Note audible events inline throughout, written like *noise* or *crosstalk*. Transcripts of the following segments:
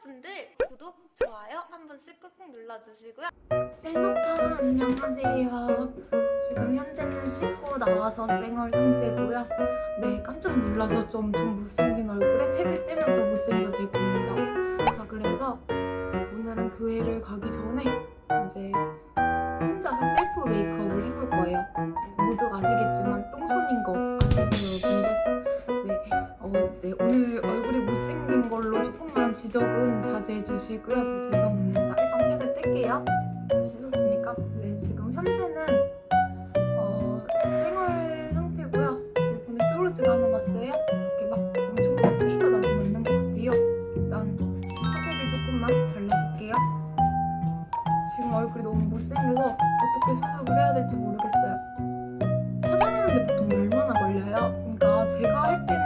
여러분들 구독, 좋아요 한 번씩 꾹꾹 눌러주시고요. 셀럽파 안녕하세요. 지금 현재는 씻고 나와서 쌩얼 상태고요. 네, 깜짝 놀라서 좀, 좀 못생긴 얼굴에 팩을 떼면 더 못생겨질 겁니다. 자, 그래서 오늘은 교회를 가기 전에 이제 지적은 자제해 주시고요. 네, 죄송합니다. 일단 팩을 뗄게요. 다 씻었으니까 네 지금 현재는 어 생얼 상태고요 이번에 뾰루지가 하나 났어요 이렇게 막 엄청 티가 나진 않는 것 같아요 일단 파데를 조금만 발라볼게요 지금 얼굴이 너무 못생겨서 어떻게 수습을 해야 될지 모르겠어요 화장하는데 보통 얼마나 걸려요? 그러니까 제가 할 때는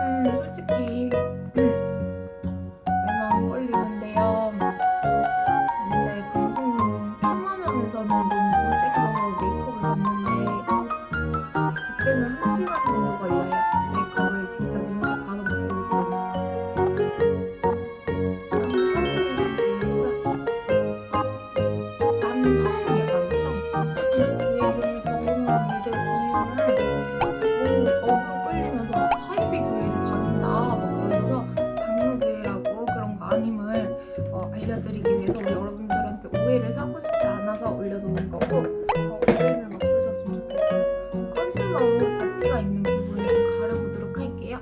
너무 못생겨서 메이크업을 봤는데 그때는 한 시간 정도 걸려요. 메이크업을 진짜 먼저 가서 먹고. 남성이에요, 남성. 그 이름을 적은 이유는 자꾸 어그로 끌리면서 막 사이비 교회를 다닌다 막 그러셔서 당무교회라고 그런 거 아님을 어, 알려드리기 위해서 여러분들한테 오해를 사고 싶지 않아서 올려놓은 거고 어, 오해는 없으셨으면 좋겠어요. 컨실러로 잡티가 있는 부분을 좀 가려보도록 할게요.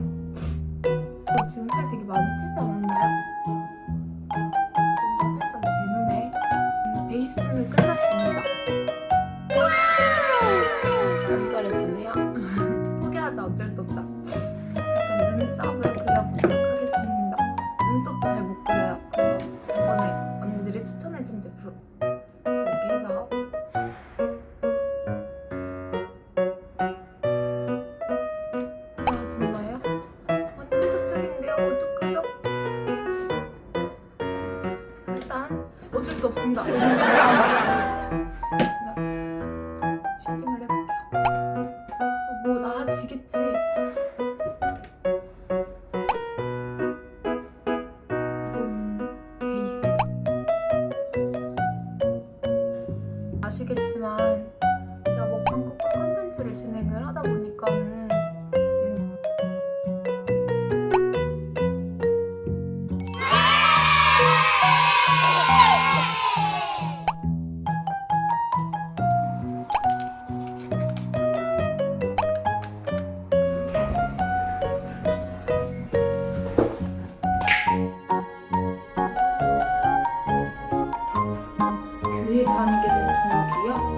저 지금 살 되게 많이 찌지 않았나요? 뭔가 살짝 제 눈에 음, 베이스는 끝났습니다. 안 가려지네요. *laughs* 포기하자 어쩔 수 없다. 약간 눈썹을 그려보도록 자, 쉐딩을 해볼게요. 뭐 나아지겠지. 음, 베이스. 아시겠지만 제가 먹방 쿠팡 컨텐츠를 진행을 하다 보니까는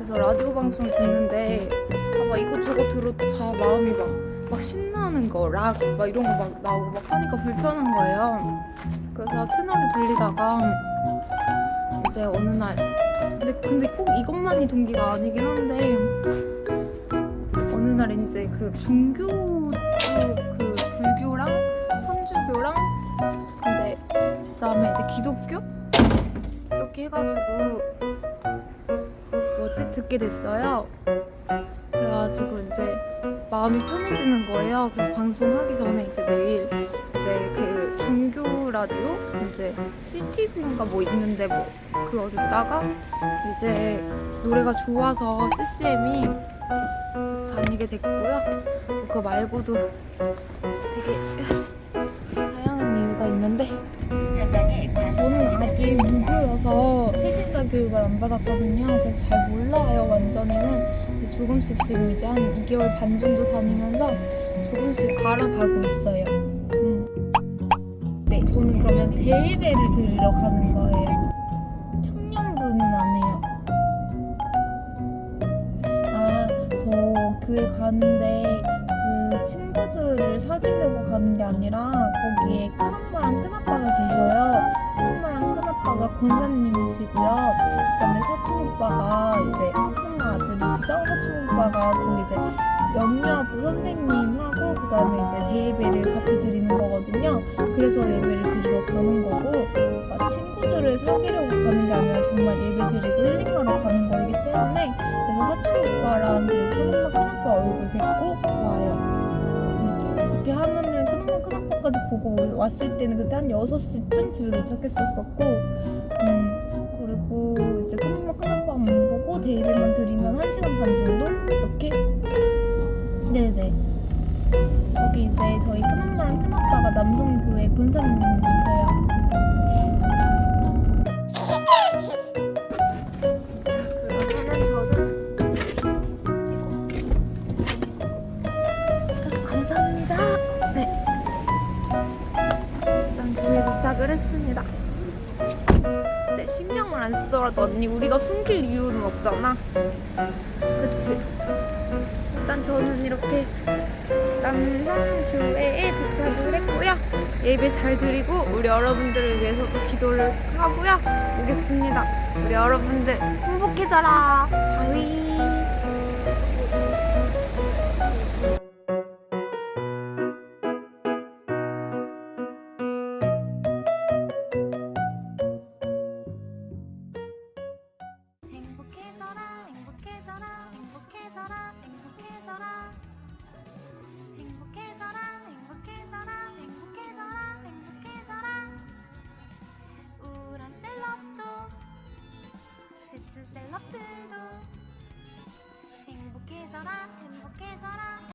그래서 라디오 방송을 듣는데 아, 막 이것저것 들어도 다 마음이 막, 막 신나는 거, 락, 막 이런 거 막 나오고 막 하니까 불편한 거예요. 그래서 채널을 돌리다가 이제 어느 날 근데 근데 꼭 이것만이 동기가 아니긴 한데 어느 날 이제 그 종교 그 불교랑 천주교랑 근데 그다음에 이제 기독교 이렇게 해가지고 뭐지 듣게 됐어요. 그래가지고 이제 마음이 편해지는 거예요. 그래서 방송하기 전에 이제 매일 이제 그 종교 라디오 이제 CTV인가 뭐 있는데 뭐 그거 듣다가 이제 노래가 좋아서 CCM이 그래서 다니게 됐고요. 그거 말고도 되게 다양한 이유가 있는데 저는 아직 무교여서 교육을 안 받았거든요. 그래서 잘 몰라요 완전히는. 조금씩 지금 이제 한 2개월 반 정도 다니면서 조금씩 알아가고 있어요. 음. 네, 저는 그러면 대예배를 드리러 가는 거예요. 청년부는 안 해요. 아, 저 교회 가는데 그 친구들을 사귀려고 가는 게 아니라 거기에 큰엄마랑 큰아빠가 계셔요. 큰엄마랑 권사님이시고요. 그다음에 사촌 오빠가 이제 큰엄마 아들이시죠. 사촌 오빠가 거기 이제 영유아부 선생님하고 그다음에 이제 대예배를 같이 드리는 거거든요. 그래서 예배를 드리러 가는 거고 막 친구들을 사귀려고 가는 게 아니라 정말 예배 드리고 힐링하러 가는 거이기 때문에 그래서 사촌 오빠랑 그리고 큰엄마 큰아빠 얼굴 뵙고 와요. 음, 이렇게 하면 큰아빠까지 보고 왔을 때는 그때 한 6시쯤 집에 도착했었었고 음, 그리고 이제 큰엄마 큰아빠만 보고 데이비만 드리면 1시간 반 정도? 이렇게? 네네 여기 이제 저희 큰엄마랑 큰아빠가 남성교회 권사님 안 쓰더라도 언니 우리가 숨길 이유는 없잖아. 그치? 일단 저는 이렇게 남성교회에 도착을 했고요. 예배 잘 드리고 우리 여러분들을 위해서도 기도를 하고요. 오겠습니다. 우리 여러분들 행복해져라. 바위